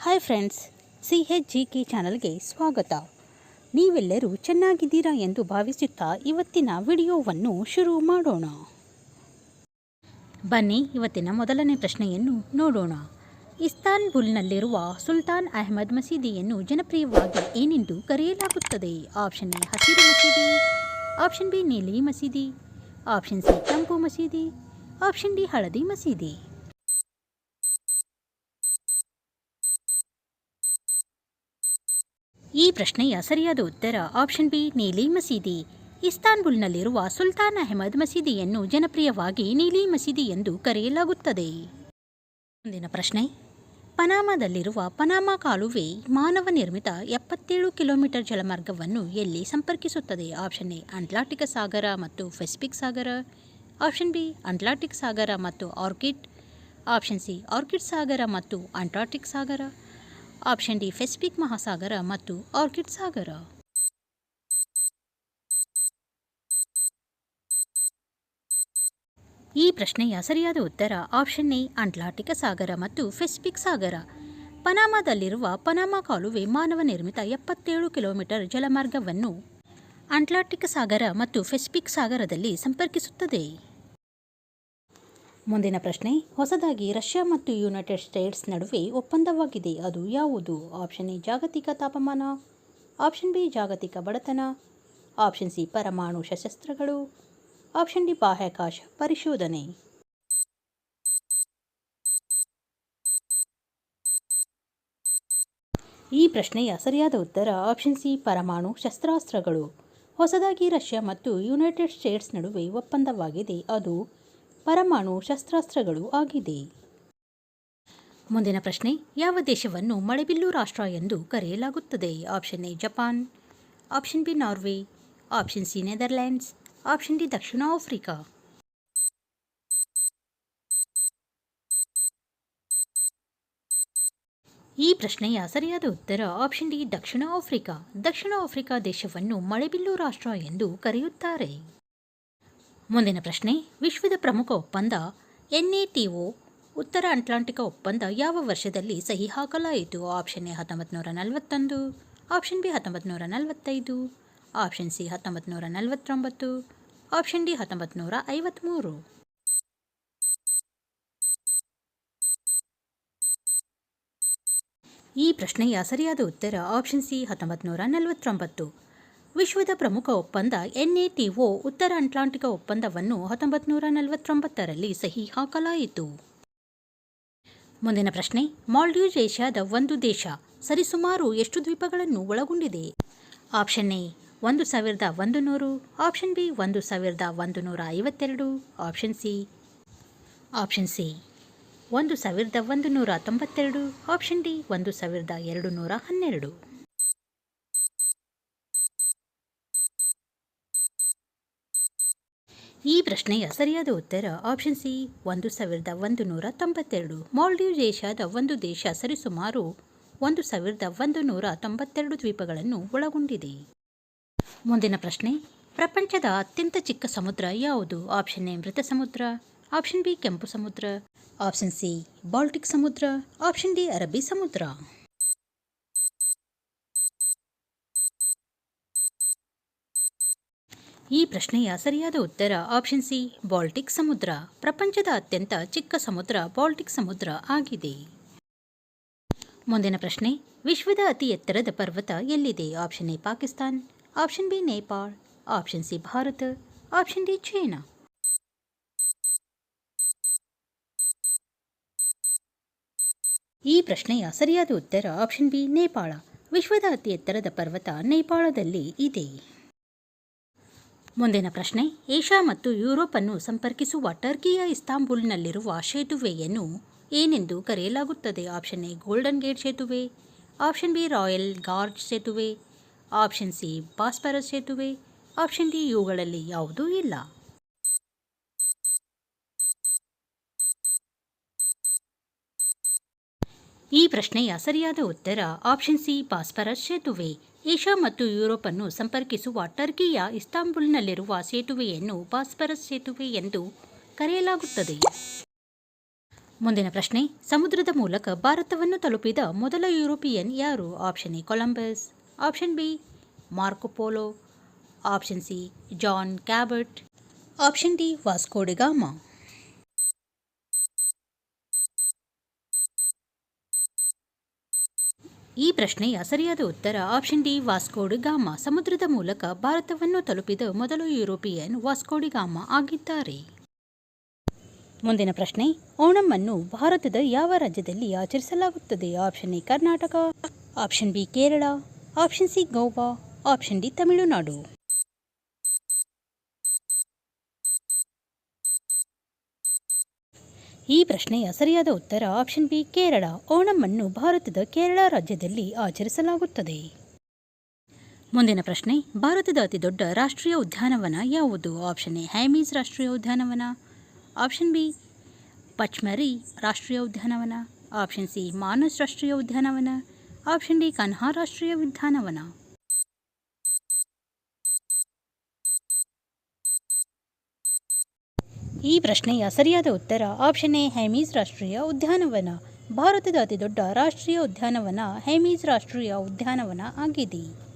Hi friends C H G K ಚಾನಲ್ಗೆ ಸ್ವಾಗತ. ನೀವೆಲ್ಲರೂ ಚೆನ್ನಾಗಿದ್ದೀರಾ ಎಂದು ಭಾವಿಸುತ್ತಾ ಇವತ್ತಿನ ವಿಡಿಯೋವನ್ನು ಶುರು ಮಾಡೋಣ. ಬನ್ನಿ ಇವತ್ತಿನ ಮೊದಲನೇ ಪ್ರಶ್ನೆಯನ್ನು ನೋಡೋಣ. ಇಸ್ತಾನ್ಬುಲ್ನಲ್ಲಿರುವ ಸುಲ್ತಾನ್ ಅಹಮದ್ ಮಸೀದಿಯನ್ನು ಜನಪ್ರಿಯವಾಗಿ ಏನೆಂದು ಕರೆಯಲಾಗುತ್ತದೆ? ಆಪ್ಷನ್ ಎ ಹಸಿರು ಮಸೀದಿ. ಆಪ್ಷನ್ ಬಿ, ನೀಲಿ ಮಸೀದಿ. ಆಪ್ಷನ್ ಸಿ, ಕೆಂಪು ಮಸೀದಿ. ಆಪ್ಷನ್ ಡಿ, ಹಳದಿ ಮಸೀದಿ. ಈ ಪ್ರಶ್ನೆಯ ಸರಿಯಾದ ಉತ್ತರ ಆಪ್ಷನ್ ಬಿ ನೀಲಿ ಮಸೀದಿ. ಇಸ್ತಾನ್ಬುಲ್ನಲ್ಲಿರುವ ಸುಲ್ತಾನ್ ಅಹಮದ್ ಮಸೀದಿಯನ್ನು ಜನಪ್ರಿಯವಾಗಿ ನೀಲಿ ಮಸೀದಿ ಎಂದು ಕರೆಯಲಾಗುತ್ತದೆ. ಮುಂದಿನ ಪ್ರಶ್ನೆ. ಪನಾಮಾದಲ್ಲಿರುವ ಪನಾಮಾ ಕಾಲುವೆ ಮಾನವ ನಿರ್ಮಿತ ಎಪ್ಪತ್ತೇಳು ಕಿಲೋಮೀಟರ್ ಜಲಮಾರ್ಗವನ್ನು ಎಲ್ಲಿ ಸಂಪರ್ಕಿಸುತ್ತದೆ? ಆಪ್ಷನ್ ಎ ಅಂಟ್ಲಾಂಟಿಕ್ ಸಾಗರ ಮತ್ತು ಪೆಸಿಫಿಕ್ ಸಾಗರ. ಆಪ್ಷನ್ ಬಿ ಅಂಟ್ಲಾಂಟಿಕ್ ಸಾಗರ ಮತ್ತು ಆರ್ಕಿಡ್. ಆಪ್ಷನ್ ಸಿ ಆರ್ಕಿಡ್ ಸಾಗರ ಮತ್ತು ಅಂಟಾರ್ಟಿಕ್ ಸಾಗರ. ಆಪ್ಷನ್ ಡಿ ಪೆಸಿಫಿಕ್ ಮಹಾಸಾಗರ ಮತ್ತು ಆರ್ಕಿಡ್ ಸಾಗರ. ಈ ಪ್ರಶ್ನೆಯ ಸರಿಯಾದ ಉತ್ತರ ಆಪ್ಷನ್ ಎ, ಅಟ್ಲಾಂಟಿಕ್ ಸಾಗರ ಮತ್ತು ಪೆಸಿಫಿಕ್ ಸಾಗರ. ಪನಾಮಾದಲ್ಲಿರುವ ಪನಾಮಾ ಕಾಲುವೆ ಮಾನವ ನಿರ್ಮಿತ ಎಪ್ಪತ್ತೇಳು ಕಿಲೋಮೀಟರ್ ಜಲಮಾರ್ಗವನ್ನು ಅಟ್ಲಾಂಟಿಕ್ ಸಾಗರ ಮತ್ತು ಪೆಸಿಫಿಕ್ ಸಾಗರದಲ್ಲಿ ಸಂಪರ್ಕಿಸುತ್ತದೆ. ಮುಂದಿನ ಪ್ರಶ್ನೆ, ಹೊಸದಾಗಿ ರಷ್ಯಾ ಮತ್ತು ಯುನೈಟೆಡ್ ಸ್ಟೇಟ್ಸ್ ನಡುವೆ ಒಪ್ಪಂದವಾಗಿದೆ. ಅದು ಯಾವುದು? ಆಪ್ಷನ್ ಎ, ಜಾಗತಿಕ ತಾಪಮಾನ. ಆಪ್ಷನ್ ಬಿ, ಜಾಗತಿಕ ಬಡತನ. ಆಪ್ಷನ್ ಸಿ, ಪರಮಾಣು ಸಶಸ್ತ್ರಗಳು. ಆಪ್ಷನ್ ಡಿ, ಬಾಹ್ಯಾಕಾಶ ಪರಿಶೋಧನೆ. ಈ ಪ್ರಶ್ನೆಯ ಸರಿಯಾದ ಉತ್ತರ ಆಪ್ಷನ್ ಸಿ, ಪರಮಾಣು ಶಸ್ತ್ರಾಸ್ತ್ರಗಳು. ಹೊಸದಾಗಿ ರಷ್ಯಾ ಮತ್ತು ಯುನೈಟೆಡ್ ಸ್ಟೇಟ್ಸ್ ನಡುವೆ ಒಪ್ಪಂದವಾಗಿದೆ. ಅದು ಪರಮಾಣು ಶಸ್ತ್ರಾಸ್ತ್ರಗಳು ಆಗಿದೆ. ಮುಂದಿನ ಪ್ರಶ್ನೆ, ಯಾವ ದೇಶವನ್ನು ಮಳೆಬಿಲ್ಲು ರಾಷ್ಟ್ರ ಎಂದು ಕರೆಯಲಾಗುತ್ತದೆ? Option A, Japan. Option B, Norway. Option C, Netherlands. Option D, Dakshina Africa. ಈ ಪ್ರಶ್ನೆಯ ಸರಿಯಾದ ಉತ್ತರ ಆಪ್ಷನ್ ಡಿ, ದಕ್ಷಿಣ ಆಫ್ರಿಕಾ. ದಕ್ಷಿಣ ಆಫ್ರಿಕಾ ದೇಶವನ್ನು ಮಳೆಬಿಲ್ಲು ರಾಷ್ಟ್ರ ಎಂದು ಕರೆಯುತ್ತಾರೆ. ಮುಂದಿನ ಪ್ರಶ್ನೆ, ವಿಶ್ವದ ಪ್ರಮುಖ ಒಪ್ಪಂದ ಎನ್ಎಟಿಒ, ಉತ್ತರ ಅಟ್ಲಾಂಟಿಕ್ ಒಪ್ಪಂದ ಯಾವ ವರ್ಷದಲ್ಲಿ ಸಹಿ ಹಾಕಲಾಯಿತು? ಆಪ್ಷನ್ ಎ ಹತ್ತೊಂಬತ್ತು ನಲವತ್ತೊಂದು, ಆಪ್ಷನ್ ಬಿ ಹತ್ತೊಂಬತ್ತು ನಲವತ್ತೈದು, ಆಪ್ಷನ್ ಸಿ ಹತ್ತೊಂಬತ್ತು ನಲವತ್ತೊಂಬತ್ತು, ಆಪ್ಷನ್ ಡಿ ಹತ್ತೊಂಬತ್ತು ಐವತ್ತ್ಮೂರು ಈ ಪ್ರಶ್ನೆಯ ಸರಿಯಾದ ಉತ್ತರ ಆಪ್ಷನ್ ಸಿ ಹತ್ತೊಂಬತ್ತು ನೂರ ನಲವತ್ತೊಂಬತ್ತು. ವಿಶ್ವದ ಪ್ರಮುಖ ಒಪ್ಪಂದ ಎನ್ಎಟಿಒ ಉತ್ತರ ಅಟ್ಲಾಂಟಿಕ ಒಪ್ಪಂದವನ್ನು ಹತ್ತೊಂಬತ್ತು ನೂರ ನಲವತ್ತೊಂಬತ್ತರಲ್ಲಿ ಸಹಿ ಹಾಕಲಾಯಿತು. ಮುಂದಿನ ಪ್ರಶ್ನೆ, ಮಾಲ್ಡೀವ್ಸ್ ಏಷ್ಯಾದ ಒಂದು ದೇಶ ಸರಿಸುಮಾರು ಎಷ್ಟು ದ್ವೀಪಗಳನ್ನು ಒಳಗೊಂಡಿದೆ? ಆಪ್ಷನ್ ಎ, ಒಂದು ಸಾವಿರದ ಒಂದು ನೂರು ಆಪ್ಷನ್ ಬಿ, ಒಂದು ಸಾವಿರದ ಒಂದು ನೂರ ಐವತ್ತೆರಡು. ಆಪ್ಷನ್ ಸಿ ಆಪ್ಷನ್ ಸಿ, ಒಂದು ಸಾವಿರದ ಒಂದು ನೂರ ತೊಂಬತ್ತೆರಡು. ಆಪ್ಷನ್ ಡಿ, ಒಂದು ಸಾವಿರದ ಎರಡು ನೂರ ಹನ್ನೆರಡು. ಈ ಪ್ರಶ್ನೆಯ ಸರಿಯಾದ ಉತ್ತರ ಆಪ್ಷನ್ ಸಿ ಒಂದು ಸಾವಿರದ ಒಂದು ನೂರ ತೊಂಬತ್ತೆರಡು. ಮಾಲ್ಡೀವ್ ದೇಶದ ಒಂದು ದೇಶ ಸರಿಸುಮಾರು ಒಂದು ಸಾವಿರದ ಒಂದು ನೂರ ತೊಂಬತ್ತೆರಡು ದ್ವೀಪಗಳನ್ನು ಒಳಗೊಂಡಿದೆ. ಮುಂದಿನ ಪ್ರಶ್ನೆ, ಪ್ರಪಂಚದ ಅತ್ಯಂತ ಚಿಕ್ಕ ಸಮುದ್ರ ಯಾವುದು? ಆಪ್ಷನ್ ಎ ಮೃತ ಸಮುದ್ರ. ಆಪ್ಷನ್ ಬಿ ಕೆಂಪು ಸಮುದ್ರ. ಆಪ್ಷನ್ ಸಿ ಬಾಲ್ಟಿಕ್ ಸಮುದ್ರ. ಆಪ್ಷನ್ ಡಿ ಅರಬ್ಬಿ ಸಮುದ್ರ. ಈ ಪ್ರಶ್ನೆಯ ಸರಿಯಾದ ಉತ್ತರ ಆಪ್ಷನ್ ಸಿ ಬಾಲ್ಟಿಕ್ ಸಮುದ್ರ. ಪ್ರಪಂಚದ ಅತ್ಯಂತ ಚಿಕ್ಕ ಸಮುದ್ರ ಬಾಲ್ಟಿಕ್ ಸಮುದ್ರ ಆಗಿದೆ. ಮುಂದಿನ ಪ್ರಶ್ನೆ, ವಿಶ್ವದ ಅತಿ ಎತ್ತರದ ಪರ್ವತ ಎಲ್ಲಿದೆ? Option A Pakistan. Option B Nepal. Option C Bharat. Option D China. ಈ ಪ್ರಶ್ನೆಯ ಸರಿಯಾದ ಉತ್ತರ ಆಪ್ಷನ್ ಬಿ ನೇಪಾಳ. ವಿಶ್ವದ ಅತಿ ಎತ್ತರದ ಪರ್ವತ ನೇಪಾಳದಲ್ಲಿ ಇದೆ. ಮುಂದಿನ ಪ್ರಶ್ನೆ, ಏಷ್ಯಾ ಮತ್ತು ಯುರೋಪನ್ನು ಸಂಪರ್ಕಿಸುವ ಟರ್ಕಿಯ ಇಸ್ತಾಂಬುಲ್ನಲ್ಲಿರುವ ಸೇತುವೆಯನ್ನು ಏನೆಂದು ಕರೆಯಲಾಗುತ್ತದೆ? ಆಪ್ಷನ್ ಎ, ಗೋಲ್ಡನ್ ಗೇಟ್ ಸೇತುವೆ, ಆಪ್ಷನ್ ಬಿ, ರಾಯಲ್ ಗಾರ್ಜ್ ಸೇತುವೆ, ಆಪ್ಷನ್ ಸಿ, ಬಾಸ್ಪರಸ್ ಸೇತುವೆ, ಆಪ್ಷನ್ ಡಿ, ಇವುಗಳಲ್ಲಿ ಯಾವುದೂ ಇಲ್ಲ. ಈ ಪ್ರಶ್ನೆಯ ಸರಿಯಾದ ಉತ್ತರ ಆಪ್ಷನ್ ಸಿ, ಬಾಸ್ಪರಸ್ ಸೇತುವೆ. ಏಷ್ಯಾ ಮತ್ತು ಯುರೋಪನ್ನು ಸಂಪರ್ಕಿಸುವ ಟರ್ಕಿಯ ಇಸ್ತಾಂಬುಲ್ನಲ್ಲಿರುವ ಸೇತುವೆಯನ್ನು ಬಾಸ್ಪರಸ್ ಸೇತುವೆ ಎಂದು ಕರೆಯಲಾಗುತ್ತದೆ. ಮುಂದಿನ ಪ್ರಶ್ನೆ, ಸಮುದ್ರದ ಮೂಲಕ ಭಾರತವನ್ನು ತಲುಪಿದ ಮೊದಲ ಯುರೋಪಿಯನ್ ಯಾರು? Option A, Columbus. Option B Marco Polo option C, John Cabot. Option D Vasco da Gama ಈ ಪ್ರಶ್ನೆಯ ಸರಿಯಾದ ಉತ್ತರ ಆಪ್ಷನ್ ಡಿ ವಾಸ್ಕೋಡಿಗಾಮ ಸಮುದ್ರದ ಮೂಲಕ ಭಾರತವನ್ನು ತಲುಪಿದ ಮೊದಲು ಯುರೋಪಿಯನ್ ವಾಸ್ಕೋಡಿ ಗಾಮ ಆಗಿದ್ದಾರೆ. ಮುಂದಿನ ಪ್ರಶ್ನೆ ಓಣಂ ಅನ್ನು ಭಾರತದ ಯಾವ ರಾಜ್ಯದಲ್ಲಿ ಆಚರಿಸಲಾಗುತ್ತದೆ? Option A Karnataka. Option B Kerala. Option C Goa. Option D Tamil Nadu. ಈ ಪ್ರಶ್ನೆಯ ಸರಿಯಾದ ಉತ್ತರ ಆಪ್ಷನ್ ಬಿ ಕೇರಳ. ಓಣಂ ಅನ್ನು ಭಾರತದ ಕೇರಳ ರಾಜ್ಯದಲ್ಲಿ ಆಚರಿಸಲಾಗುತ್ತದೆ. ಮುಂದಿನ ಪ್ರಶ್ನೆ, ಭಾರತದ ಅತಿದೊಡ್ಡ ರಾಷ್ಟ್ರೀಯ ಉದ್ಯಾನವನ ಯಾವುದು? ಆಪ್ಷನ್ ಎ ಹ್ಯಾಮೀಸ್ ರಾಷ್ಟ್ರೀಯ ಉದ್ಯಾನವನ. ಆಪ್ಷನ್ ಬಿ ಪಚ್ಮರಿ ರಾಷ್ಟ್ರೀಯ ಉದ್ಯಾನವನ. ಆಪ್ಷನ್ ಸಿ ಮಾನಸ್ ರಾಷ್ಟ್ರೀಯ ಉದ್ಯಾನವನ. ಆಪ್ಷನ್ ಡಿ ಕನ್ಹಾ ರಾಷ್ಟ್ರೀಯ ಉದ್ಯಾನವನ. ಈ ಪ್ರಶ್ನೆಯ ಸರಿಯಾದ ಉತ್ತರ ಆಪ್ಷನ್ ಎ, ಹ್ಯಾಮೀಸ್ ರಾಷ್ಟ್ರೀಯ ಉದ್ಯಾನವನ. ಭಾರತದ ಅತಿದೊಡ್ಡ ರಾಷ್ಟ್ರೀಯ ಉದ್ಯಾನವನ ಹ್ಯಾಮೀಸ್ ರಾಷ್ಟ್ರೀಯ ಉದ್ಯಾನವನ ಆಗಿದೆ.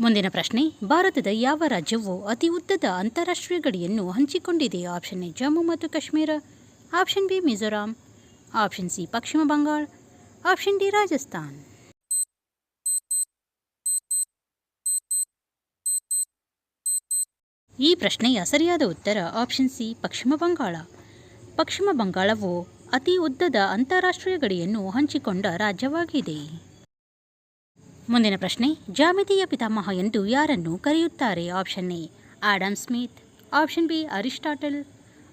ಮುಂದಿನ ಪ್ರಶ್ನೆ, ಭಾರತದ ಯಾವ ರಾಜ್ಯವು ಅತಿ ಉದ್ದದ ಅಂತಾರಾಷ್ಟ್ರೀಯ ಗಡಿಯನ್ನು ಹಂಚಿಕೊಂಡಿದೆ? ಆಪ್ಷನ್ ಎ, ಜಮ್ಮು ಮತ್ತು Kashmir. Option B, Mizoram. Option C, ಪಶ್ಚಿಮ ಬಂಗಾಳ. Option D, Rajasthan. ಈ ಪ್ರಶ್ನೆಯ ಸರಿಯಾದ ಉತ್ತರ ಆಪ್ಷನ್ ಸಿ ಪಶ್ಚಿಮ ಬಂಗಾಳ. ಪಶ್ಚಿಮ ಬಂಗಾಳವು ಅತಿ ಉದ್ದದ ಅಂತಾರಾಷ್ಟ್ರೀಯ ಗಡಿಯನ್ನು ಹಂಚಿಕೊಂಡ ರಾಜ್ಯವಾಗಿದೆ. ಮುಂದಿನ ಪ್ರಶ್ನೆ ಜಾಮಿತಿಯ ಪಿತಾಮಹ ಎಂದು ಯಾರನ್ನು ಕರೆಯುತ್ತಾರೆ? Option A Adam Smith. Option B Aristotle.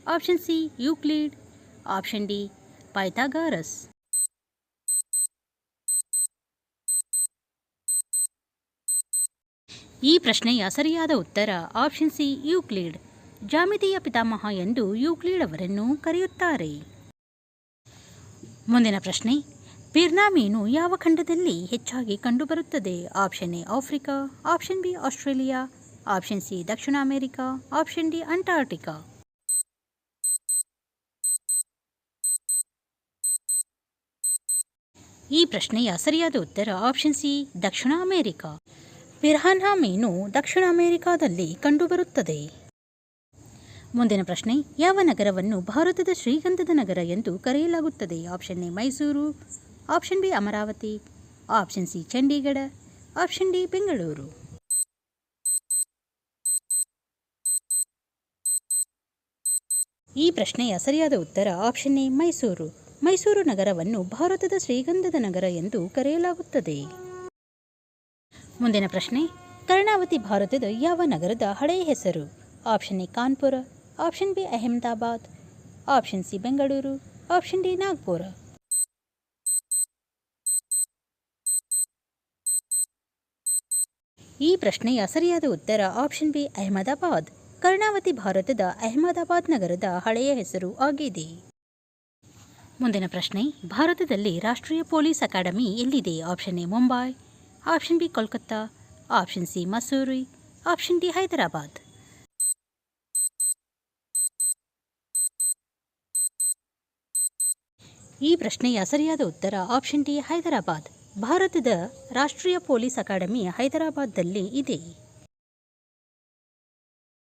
Option C Euclid. Option D Pythagoras. ಈ ಪ್ರಶ್ನೆಯ ಸರಿಯಾದ ಉತ್ತರ ಆಪ್ಷನ್ ಸಿ ಯೂಕ್ಲಿಡ್ ಜಾಮಿತಿಯ ಪಿತಾಮಹ ಎಂದು ಯೂಕ್ಲಿಡ್ ಅವರನ್ನು ಕರೆಯುತ್ತಾರೆ. ಮುಂದಿನ ಪ್ರಶ್ನೆ ಪಿರ್ನಾ ಮೀನು ಯಾವ ಖಂಡದಲ್ಲಿ ಹೆಚ್ಚಾಗಿ ಕಂಡುಬರುತ್ತದೆ? Option A Africa option B Australia option C Dakshina America option D Antarctica ಈ ಪ್ರಶ್ನೆಯ ಸರಿಯಾದ ಉತ್ತರ ಆಪ್ಷನ್ ಸಿ ದಕ್ಷಿಣ ಅಮೆರಿಕಾ ಪಿರ್ಹಾನ್ಹಾ ಮೀನು ದಕ್ಷಿಣ ಅಮೆರಿಕಾದಲ್ಲಿ ಕಂಡುಬರುತ್ತದೆ. ಮುಂದಿನ ಪ್ರಶ್ನೆ, ಯಾವ ನಗರವನ್ನು ಭಾರತದ ಶ್ರೀಗಂಧದ ನಗರ ಎಂದು ಕರೆಯಲಾಗುತ್ತದೆ? Option A, Mysuru. Option B, Amaravati. Option C, Chandigarh. Option D, Bengaluru. ಈ ಪ್ರಶ್ನೆಯ ಸರಿಯಾದ ಉತ್ತರ ಆಪ್ಷನ್ ಎ, ಮೈಸೂರು. ಮೈಸೂರು ನಗರವನ್ನು ಭಾರತದ ಶ್ರೀಗಂಧದ ನಗರ ಎಂದು ಕರೆಯಲಾಗುತ್ತದೆ. ಮುಂದಿನ ಪ್ರಶ್ನೆ, ಕರ್ಣಾವತಿ ಭಾರತದ ಯಾವ ನಗರದ ಹಳೆಯ ಹೆಸರು? Option A Kanpur, option B Ahmedabad, option C Bengaluru, option D Nagpur. ಈ ಪ್ರಶ್ನೆಯ ಸರಿಯಾದ ಉತ್ತರ ಆಪ್ಷನ್ ಬಿ ಅಹಮದಾಬಾದ್. ಕರ್ಣಾವತಿ ಭಾರತದ ಅಹಮದಾಬಾದ್ ನಗರದ ಹಳೆಯ ಹೆಸರು ಆಗಿದೆ. ಮುಂದಿನ ಪ್ರಶ್ನೆ, ಭಾರತದಲ್ಲಿ ರಾಷ್ಟ್ರೀಯ ಪೊಲೀಸ್ ಅಕಾಡೆಮಿ ಎಲ್ಲಿದೆ? Option A Mumbai option B Kolkata, option C Mussoorie, option D Hyderabad. ಈ ಪ್ರಶ್ನೆಯ ಸರಿಯಾದ ಉತ್ತರ ಆಪ್ಷನ್ ಡಿ ಹೈದರಾಬಾದ್. ಭಾರತದ ರಾಷ್ಟ್ರೀಯ ಪೊಲೀಸ್ ಅಕಾಡೆಮಿ ಹೈದರಾಬಾದ್ದಲ್ಲಿ ಇದೆ.